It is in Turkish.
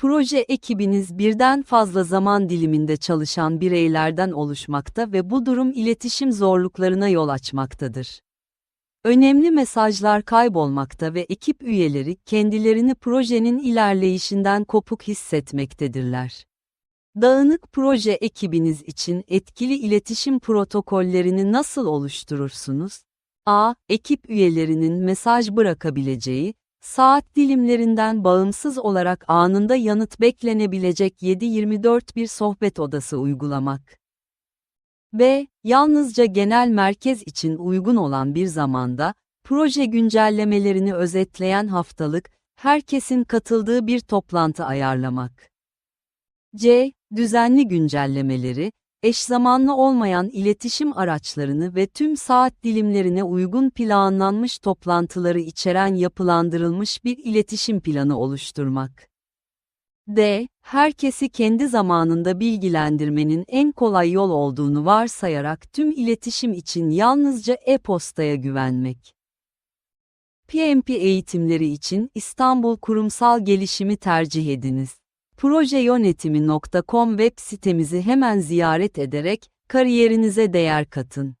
Proje ekibiniz birden fazla zaman diliminde çalışan bireylerden oluşmakta ve bu durum iletişim zorluklarına yol açmaktadır. Önemli mesajlar kaybolmakta ve ekip üyeleri kendilerini projenin ilerleyişinden kopuk hissetmektedirler. Dağınık proje ekibiniz için etkili iletişim protokollerini nasıl oluşturursunuz? A. Ekip üyelerinin mesaj bırakabileceği, saat dilimlerinden bağımsız olarak anında yanıt beklenebilecek 7-24 bir sohbet odası uygulamak. B. Yalnızca genel merkez için uygun olan bir zamanda, proje güncellemelerini özetleyen haftalık, herkesin katıldığı bir toplantı ayarlamak. C. Düzenli güncellemeleri, eş zamanlı olmayan iletişim araçlarını ve tüm saat dilimlerine uygun planlanmış toplantıları içeren yapılandırılmış bir iletişim planı oluşturmak. D. Herkesi kendi zamanında bilgilendirmenin en kolay yol olduğunu varsayarak tüm iletişim için yalnızca e-postaya güvenmek. PMP eğitimleri için İstanbul Kurumsal Gelişimi tercih ediniz. Projeyönetimi.com web sitemizi hemen ziyaret ederek kariyerinize değer katın.